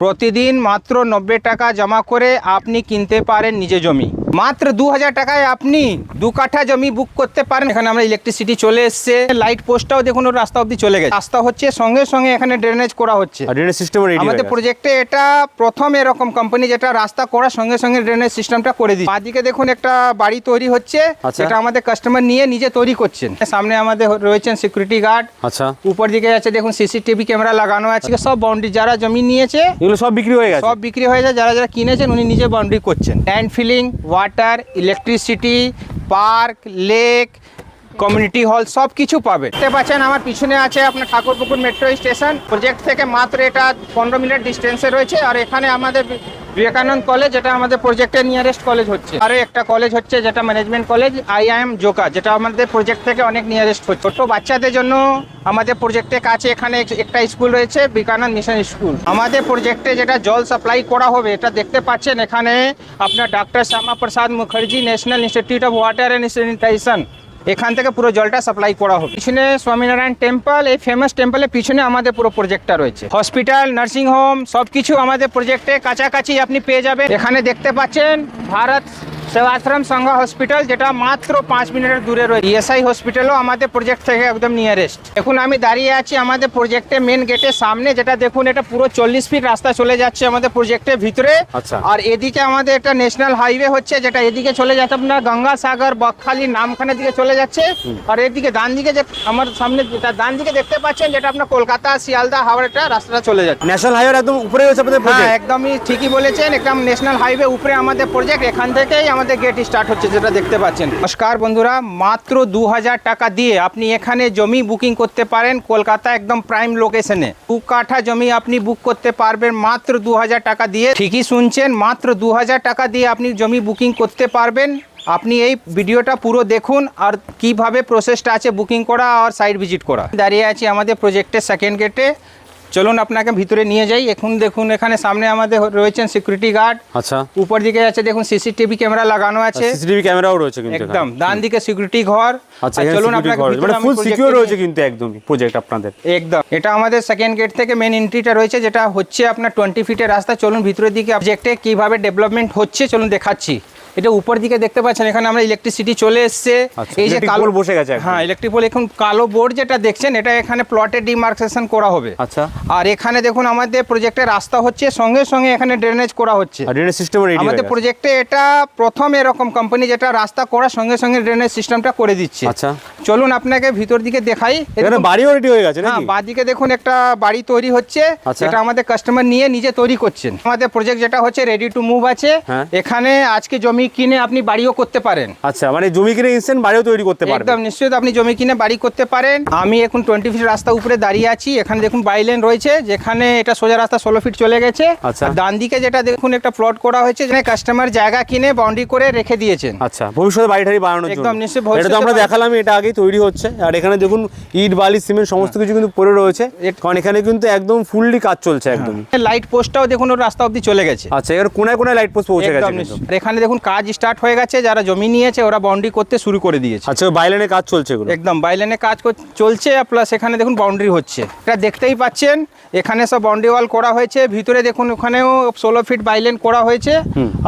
প্রতিদিন মাত্র নব্বই টাকা জমা করে আপনি কিনতে পারেন নিজে জমি। মাত্র দু হাজার টাকায় আপনি দু কাঠা জমি বুক করতে পারেন। এখানে আমরা ইলেকট্রিসিটি চলে এসছে। লাইট পোস্টটাও দেখুন ওর রাস্তা অব্দি চলে গেছে। রাস্তা হচ্ছে সঙ্গে সঙ্গে এখানে ড্রেনেজ করা হচ্ছে। আর ড্রেনেজ সিস্টেম আমাদের প্রজেক্টে এটা প্রথম এরকম কোম্পানি যেটা রাস্তা করার সঙ্গে সঙ্গে ড্রেনেজ সিস্টেমটা করে দিচ্ছে বাদিকে দেখুন একটা বাড়ি তৈরি হচ্ছে। আচ্ছা। যেটা আমাদের কাস্টমার নিয়ে নিজে তৈরি করছেন। সামনে আমাদের রয়েছেন সিকিউরিটি গার্ড আচ্ছা। উপর দিকে আছে দেখুন সিসিটিভি ক্যামেরা লাগানো আছে। সব বাউন্ডারি যারা জমি নিয়েছে এগুলো সব বিক্রি হয়ে গেছে? সব বিক্রি হয়ে যায়। যারা যারা কিনেছেন উনি নিজে বাউন্ডারি করছেন। Land filling water, electricity, park, lake, community hall সব কিছু পাবে। দেখতে পাচ্ছেন, আমার পিছনে আছে আপনার ঠাকুরপুকুর মেট্রো স্টেশন। প্রজেক্ট থেকে মাত্র এটা পনেরো মিনিট ডিস্টেন্সে রয়েছে। আর এখানে আমাদের বিবেকানন্দ কলেজ, যেটা আমাদের প্রজেক্টের নিয়ারেস্ট কলেজ হচ্ছে। আরও একটা কলেজ হচ্ছে যেটা ম্যানেজমেন্ট কলেজ আইআইএম জোকা যেটা আমাদের প্রজেক্ট থেকে অনেক নিয়ারেস্ট হচ্ছে। ছোট বাচ্চাদের জন্য আমাদের প্রজেক্টের কাছে এখানে একটা স্কুল রয়েছে, বিবেকানন্দ মিশন স্কুল আমাদের প্রজেক্টে যেটা জল সাপ্লাই করা হবে, এটা দেখতে পাচ্ছেন এখানে আপনার doctor Shyama Prasad Mukherjee national institute of water and sanitisation এখান থেকে পুরো জলটা সাপ্লাই করা হবে। পিছনে স্বামীনারায়ণ টেম্পল এই ফেমাস টেম্পলের পিছনে আমাদের পুরো প্রজেক্টটা রয়েছে। হসপিটাল নার্সিং হোম সবকিছু আমাদের প্রজেক্টে কাছাকাছি আপনি পেয়ে যাবেন। এখানে দেখতে পাচ্ছেন, ভারত সেবাশ্রম সংঘ হসপিটাল যেটা মাত্র পাঁচ মিনিটের দূরে রয়েছে ইএসআই হসপিটালও আমাদের প্রজেক্ট থেকে একদম নিয়ারেস্ট এখন আমি দাঁড়িয়ে আছি আমাদের প্রজেক্টের মেন গেটের সামনে যেটা দেখুন এটা পুরো চল্লিশ ফিট রাস্তা চলে যাচ্ছে আমাদের প্রজেক্টের ভিতরে। আচ্ছা। আর এদিকে আমাদের একটা ন্যাশনাল হাইওয়ে হচ্ছে যেটা এদিকে চলে যাচ্ছে আপনার গঙ্গাসাগর বকখালি নামখানের দিকে চলে যাচ্ছে। আর এদিকে ডান দিকে যে আমার সামনে যেটা ডান দিকে দেখতে পাচ্ছেন যেটা আপনার কলকাতা শিয়ালদা হাওড়াটা রাস্তাটা চলে যাচ্ছে। ন্যাশনাল হাইওয়ে একদম উপরে আপনাদের হ্যাঁ একদমই ঠিকই বলেছেন একদম ন্যাশনাল হাইওয়ে উপরে আমাদের প্রজেক্ট এখান থেকেই আমাদের গেট স্টার্ট হচ্ছে, যেটা দেখতে পাচ্ছেন। নমস্কার বন্ধুরা, মাত্র দু হাজার টাকা দিয়ে আপনি এখানে জমি বুকিং করতে পারেন কলকাতা একদম প্রাইম লোকেশনে দু কাঠা জমি আপনি বুক করতে পারবেন মাত্র দু হাজার টাকা দিয়ে। ঠিকই শুনছেন, মাত্র দু হাজার টাকা দিয়ে আপনি জমি বুকিং করতে পারবেন। আপনি এই ভিডিওটা পুরো দেখুন আর কীভাবে প্রসেসটা আছে বুকিং করা আর সাইট ভিজিট করা। দাঁড়িয়ে আছি আমাদের প্রজেক্টের সেকেন্ড গেটে চলুন আপনাকে ভিতরে নিয়ে যাই। এখন দেখুন এখানে সামনে আমাদের রয়েছেন সিকিউরিটি গার্ড আচ্ছা। উপর দিকে আছে দেখুন সিসিটিভি ক্যামেরা লাগানো আছে। সিসিটিভি ক্যামেরাও রয়েছে কিন্তু একদম ডান দিকে সিকিউরিটি ঘর। আচ্ছা চলুন আপনাকে মানে ফুল সিকিউর রয়েছে কিন্তু একদম প্রজেক্ট আপনাদের। একদম এটা আমাদের সেকেন্ড গেট থেকে মেন এন্ট্রিটা রয়েছে যেটা হচ্ছে আপনার টোয়েন্টি ফিটের রাস্তা। চলুন ভিতরের দিকে প্রজেক্টে কীভাবে ডেভেলপমেন্ট হচ্ছে চলুন দেখাচ্ছি। এটা উপর দিকে দেখতে পাচ্ছেন এখানে আমরা ইলেকট্রিসিটি চলে এসছে। এই যে কালো বসে গেছে হ্যাঁ ইলেকট্রিক পোল এখন কালো বোর্ড যেটা দেখছেন এটা এখানে প্লটে ডিমার্কেশন করা হবে। আচ্ছা। আর এখানে দেখুন আমাদের প্রজেক্টের রাস্তা হচ্ছে সঙ্গে সঙ্গে এখানে ড্রেনেজ করা হচ্ছে। ড্রেনেজ সিস্টেম আমাদের প্রজেক্টে এটা প্রথম এরকম কোম্পানি যেটা রাস্তা করার সঙ্গে সঙ্গে ড্রেনেজ সিস্টেমটা করে দিচ্ছে। আচ্ছা। চলুন আপনাকে ভিতর দিকে দেখাই। এখানে বাড়িও রেডি হয়ে গেছে হ্যাঁ বাদিকে দেখুন একটা বাড়ি তৈরি হচ্ছে। আচ্ছা। যেটা আমাদের কাস্টমার নিয়ে নিজে তৈরি করছেন। আমাদের প্রজেক্ট যেটা হচ্ছে রেডি টু মুভ আছে। হ্যাঁ। এখানে আজকে জমি কিনে আপনি বাড়িও করতে পারেন। আচ্ছা মানে জমি কিনে ইনস্ট্যান্ট বাড়িও তৈরি করতে পারবে একদম নিশ্চয়ই আপনি জমি কিনে বাড়ি করতে পারেন। আমি এখন টোয়েন্টি ফিট রাস্তা উপরে দাঁড়িয়ে আছি। এখানে দেখুন বাইলেন রয়েছে যেখানে এটা সোজা রাস্তা ষোলো ফিট চলে গেছে। আচ্ছা। ডান দিকে যেটা দেখুন একটা প্লট করা হয়েছে যেখানে কাস্টমার জায়গা কিনে বাউন্ডারি করে রেখে দিয়েছেন। আচ্ছা ভবিষ্যতে বাড়ি বানানোর জন্য। একদম নিশ্চয়ই এটা তো আমরা দেখালাম এটা আগেই তৈরি হচ্ছে। আর এখানে দেখুন ইট বালি সিমেন্ট সমস্ত কিছু কিন্তু পড়ে রয়েছে। কারণ এখানে কিন্তু একদম ফুললি কাজ চলছে একদম লাইট পোস্টটাও দেখুন ওর রাস্তা অবধি চলে গেছে। আচ্ছা এর কোনায় কোনায় লাইট পোস্ট পৌঁছে গেছে এখানে দেখুন কাজ স্টার্ট হয়ে গেছে যারা জমি নিয়েছে ওরা বাউন্ডারি করতে শুরু করে দিয়েছে। আচ্ছা বাইলেনে কাজ চলছে এগুলো? একদম বাইলেনে কাজ চলছে প্লাস এখানে দেখুন বাউন্ডারি হচ্ছে। এটা দেখতেই পাচ্ছেন এখানে সব বাউন্ডারি ওয়াল করা হয়েছে ভিতরে দেখুন ওখানেও ষোলো ফিট বাইলেন করা হয়েছে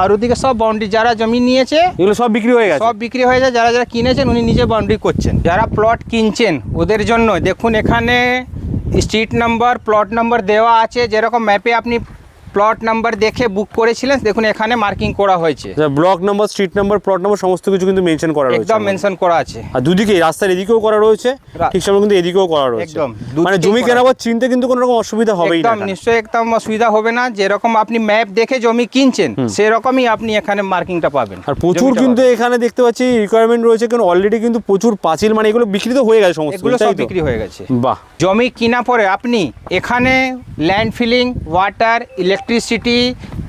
আর ওদিকে সব বাউন্ডারি যারা জমি নিয়েছে এগুলো সব বিক্রি হয়ে গেছে? সব বিক্রি হয়ে যায় যারা যারা কিনেছেন উনি নিজে বাউন্ডারি করছেন। যারা প্লট কিনছেন ওদের জন্য দেখুন এখানে স্ট্রিট নাম্বার প্লট নাম্বার দেওয়া আছে যেরকম ম্যাপে আপনি প্লট নাম্বার দেখে বুক করেছিলেন দেখুন এখানে মার্কিং করা হয়েছে। Block number street number plot number সমস্ত কিছু কিন্তু মেনশন করা রয়েছে। একদম মেনশন করা আছে। আর দুদিকে রাস্তার এদিকেও করা রয়েছে ঠিক সময় কিন্তু এদিকেও করা রয়েছে। একদম, মানে জমি। কেনাবার চিনতে কিন্তু কোনো রকম অসুবিধা হবেই না। নিশ্চয়ই একদম অসুবিধা হবে না। যেরকম আপনি ম্যাপ দেখে জমি কিনছেন সেরকমই আপনি এখানে মার্কিংটা পাবেন। আর প্রচুর কিন্তু এখানে দেখতে পাচ্ছি রিকোয়ারমেন্ট রয়েছে কারণ অলরেডি কিন্তু প্রচুর পাঁচিল মানে এগুলো বিক্রি তো হয়ে গেছে সমস্ত এগুলো সব বিক্রি হয়ে গেছে। বাহ। জমি কিনা পরে আপনি এখানে land filling water electricity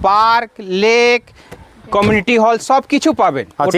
park lake community hall সব কিছু পাবেন। আচ্ছা।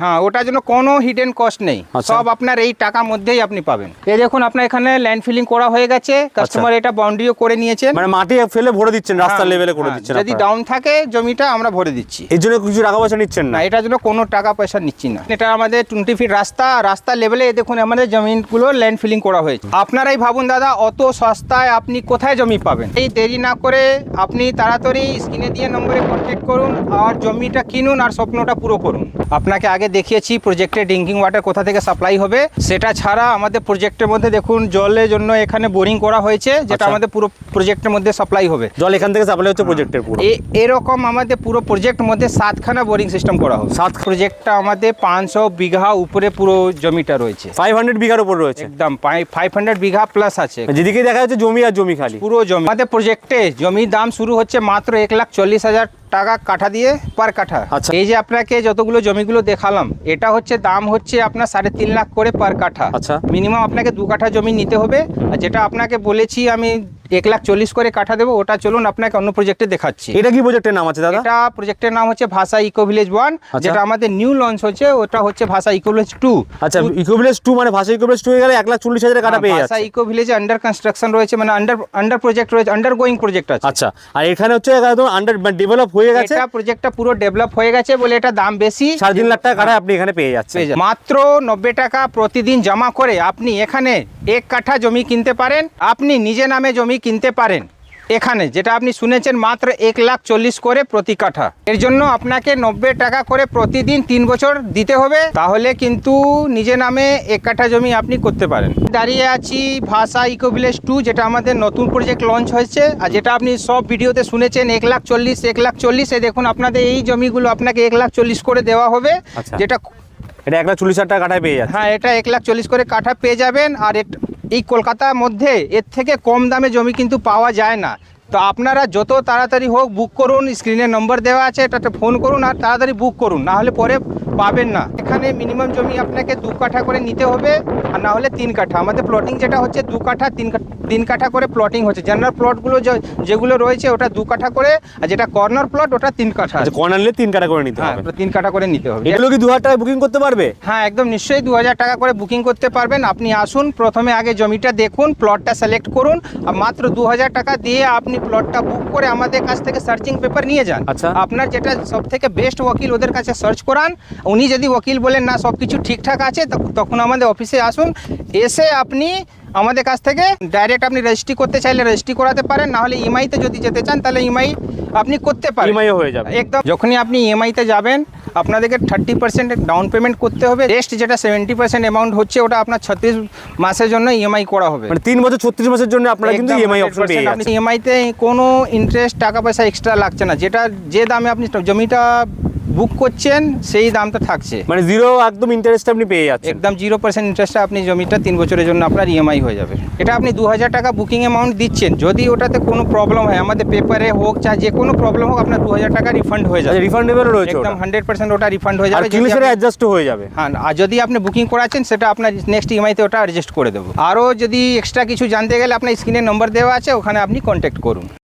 হ্যাঁ ওটার জন্য কোনো হিডেন কস্ট নেই। আচ্ছা। সব আপনার এই টাকার মধ্যেই আপনি পাবেন। এই দেখুন আপনার এখানে ল্যান্ড ফিলিং করা হয়ে গেছে। কাস্টমার এটা বাউন্ডারিও করে নিয়েছেন। মানে মাটি ফেলে ভরে দিচ্ছেন রাস্তার হ্যাঁ, লেভেলে করে হ্যাঁ, দিচ্ছেন যদি ডাউন থাকে জমিটা আমরা ভরে দিচ্ছি। এর জন্য কিছু টাকা পয়সা নিচ্ছেন না? না এটার জন্য কোনো টাকা পয়সা নিচ্ছি না। এটা আমাদের টোয়েন্টি ফিট রাস্তা রাস্তা লেভেলে দেখুন আমাদের জমিগুলো ল্যান্ড ফিলিং করা হয়েছে। আপনারাই ভাবুন দাদা অত সস্তায় আপনি কোথায় জমি পাবেন? এই দেরি না করে আপনি তাড়াতাড়ি স্ক্রিনে দিয়ে নম্বরে কন্ট্যাক্ট করুন। আর জমিটা কিনুন আর স্বপ্নটা পুরো করুন। আপনাকে আগে দেখিয়েছি প্রজেক্টে ড্রিঙ্কিং ওয়াটার কোথা থেকে সাপ্লাই হবে। সেটা ছাড়া আমাদের প্রজেক্টের মধ্যে দেখুন জলের জন্য এখানে বোরিং করা হয়েছে যেটা আচ্ছা। আমাদের পুরো প্রজেক্টের মধ্যে সাপ্লাই হবে। জল এখান থেকে সাপ্লাই হচ্ছে প্রজেক্টের পুরো। এরকম আমাদের পুরো প্রজেক্ট মধ্যে সাতখানা বোরিং সিস্টেম করা হবে সাত প্রজেক্টটা আমাদের পাঁচশো বিঘা উপরে পুরো জমিটা রয়েছে। ফাইভ হান্ড্রেড বিঘার উপর রয়েছে। একদম ফাইভ হান্ড্রেড বিঘা প্লাস আছে। যেদিকে দেখা যাচ্ছে জমি আর জমি খালি। পুরো জমি। আমাদের প্রজেক্টে জমির দাম শুরু হচ্ছে মাত্র এক লাখ চল্লিশ হাজার টাকা কাঠা দিয়ে পার কাঠা আচ্ছা। এই যে আপনাকে যতগুলো জমিগুলো দেখালাম এটা হচ্ছে দাম হচ্ছে আপনার সাড়ে তিন লাখ করে পার কাঠা আচ্ছা। মিনিমাম আপনাকে দু কাঠা জমি নিতে হবে আর যেটা আপনাকে বলেছি আমি এক লাখ চল্লিশ করে কাঠা দেবো ওটা চলুন আপনাকে অন্য প্রজেক্টে দেখাচ্ছি। এটা কি প্রজেক্টের নাম আছে দাদা? এটা প্রজেক্টের নাম হচ্ছে ভাষা ইকো ভিলেজ ওয়ান। যেটা আমাদের নিউ লঞ্চ হচ্ছে ওটা হচ্ছে ভাষা ইকো ভিলেজ টু আচ্ছা ইকোভিলেজ টু মানে ভাষা ইকোভিলেজ টু হয়ে গেলে এক লাখ চল্লিশ হাজার কাটা পেয়ে ভাষা যাচ্ছে। ইকো ভিলেজে আন্ডার কনস্ট্রাকশন রয়েছে মানে আন্ডার আন্ডার প্রজেক্ট রয়েছে আন্ডার গোয়িং প্রজেক্ট আছে। আচ্ছা আর এখানে হচ্ছে আন্ডার ডেভেলপ হয়ে গেছে। এটা প্রজেক্টটা পুরো ডেভেলপ হয়ে গেছে বলে এটা দাম বেশি। সাড়ে তিন লাখ টাকা কাটা আপনি এখানে পেয়ে যাচ্ছেন। মাত্র নব্বই টাকা প্রতিদিন জমা করে আপনি এখানে এক কাঠা জমি কিনতে পারেন। আপনি নিজে নামে জমি কিনতে পারেন। এখানে যেটা আপনি শুনেছেন মাত্র এক লাখ চল্লিশ করে প্রতি কাঠা। এর জন্য আপনাকে নব্বই টাকা করে প্রতিদিন তিন বছর দিতে হবে। তাহলে কিন্তু নিজে নামে এক কাঠা জমি আপনি করতে পারেন। দাঁড়িয়ে আছি ভাষা ইকো ভিলেজ টু যেটা আমাদের নতুন প্রজেক্ট লঞ্চ হয়েছে। আর যেটা আপনি সব ভিডিওতে শুনেছেন এক লাখ চল্লিশ এক লাখ চল্লিশ এই দেখুন আপনাদের এই জমিগুলো আপনাকে এক লাখ চল্লিশ করে দেওয়া হবে। আচ্ছা। যেটা এটা এক লাখ চল্লিশ হাজার টাকা পেয়ে যাচ্ছে। হ্যাঁ এটা এক লাখ চল্লিশ করে কাঠা পেয়ে যাবেন। আর এই কলকাতার মধ্যে এর থেকে কম দামে জমি কিন্তু পাওয়া যায় না। তো আপনারা যত তাড়াতাড়ি হোক বুক করুন স্ক্রিনে নম্বর দেওয়া আছে এটাতে ফোন করুন আর তাড়াতাড়ি বুক করুন, না হলে পরে পাবেন না। এখানে মিনিমাম জমি আপনাকে দু কাঠা করে নিতে হবে আর না হলে তিন কাঠা। আমাদের প্লটিং যেটা হচ্ছে দু কাঠা তিন কাঠা তিন কাঠা করে প্লটিং হচ্ছে। জেনারেল প্লটগুলো যেগুলো রয়েছে ওটা দু কাঠা করে আর যেটা কর্নার প্লট ওটা তিন কাঠা আচ্ছা কর্নার নিলে তিন কাঠা করে নিতে হ্যাঁ হবে। তিন কাঠা করে নিতে হবে। এগুলো কি দু হাজার টাকায় বুকিং করতে পারবে? হ্যাঁ একদম নিশ্চয়ই দু হাজার টাকা করে বুকিং করতে পারবেন। আপনি আসুন প্রথমে আগে জমিটা দেখুন প্লটটা সিলেক্ট করুন আর মাত্র দু হাজার টাকা দিয়ে আপনি প্লটটা বুক করে আমাদের কাছ থেকে সার্চিং পেপার নিয়ে যান। আচ্ছা। আপনার যেটা সব থেকে বেস্ট ওকিল ওদের কাছে সার্চ করান। উনি যদি ওকিল বলেন না সব কিছু ঠিকঠাক আছে তখন আমাদের অফিসে আসুন। এসে আপনি আমাদের কাছ থেকে ডাইরেক্ট আপনি রেজিস্ট্রি করতে চাইলে রেজিস্ট্রি করাতে পারেন না হলে ইএমআইতে যদি যেতে চান তাহলে ইএমআই আপনি করতে পারেন। ইএমআই হয়ে যাবে। একদম যখনই আপনি ইএমআইতে যাবেন আপনাদেরকে থার্টি পার্সেন্ট ডাউন পেমেন্ট করতে হবে। রেস্ট যেটা সেভেন্টি পার্সেন্ট অ্যামাউন্ট হচ্ছে ওটা আপনার ছত্রিশ মাসের জন্য ইএমআই করা হবে। মানে তিন বছর ছত্রিশ মাসের জন্য আপনারা কিন্তু ইএমআই অপশন পেয়ে আপনি যাচ্ছেন। ইএমআইতে কোনো ইন্টারেস্ট টাকা পয়সা এক্সট্রা লাগছে না। যেটা যে দামে আপনি জমিটা বুক করছেন সেই দামটা থাকছে। মানে জিরো একদম ইন্টারেস্ট আপনি পেয়ে যাচ্ছেন। একদম জিরো পার্সেন্ট ইন্টারেস্টে আপনি জমিটা তিন বছরের জন্য আপনার ইএমআই হয়ে যাবে। এটা আপনি দু হাজার টাকা বুকিং অ্যামাউন্ট দিচ্ছেন যদি ওটাতে কোনো প্রবলেম হয় আমাদের পেপারে হোক চা যে কোনো প্রবলেম হোক আপনার দু হাজার টাকা রিফান্ড হয়ে যাবে। আচ্ছা রিফান্ডেবলও রয়েছে একদম হান্ড্রেড পার্সেন্ট ওটা রিফান্ড হয়ে যাবে। যদি কিনলে সেটা আপনি- অ্যাডজাস্টও হয়ে যাবে। হ্যাঁ আর যদি আপনি বুকিং করাচ্ছেন সেটা আপনার নেক্সট ইএমআইতে ওটা অ্যাডজাস্ট করে দেবো। আরও যদি এক্সট্রা কিছু জানতে গেলে আপনার স্ক্রিনে নম্বর দেওয়া আছে ওখানে আপনি কন্ট্যাক্ট করুন।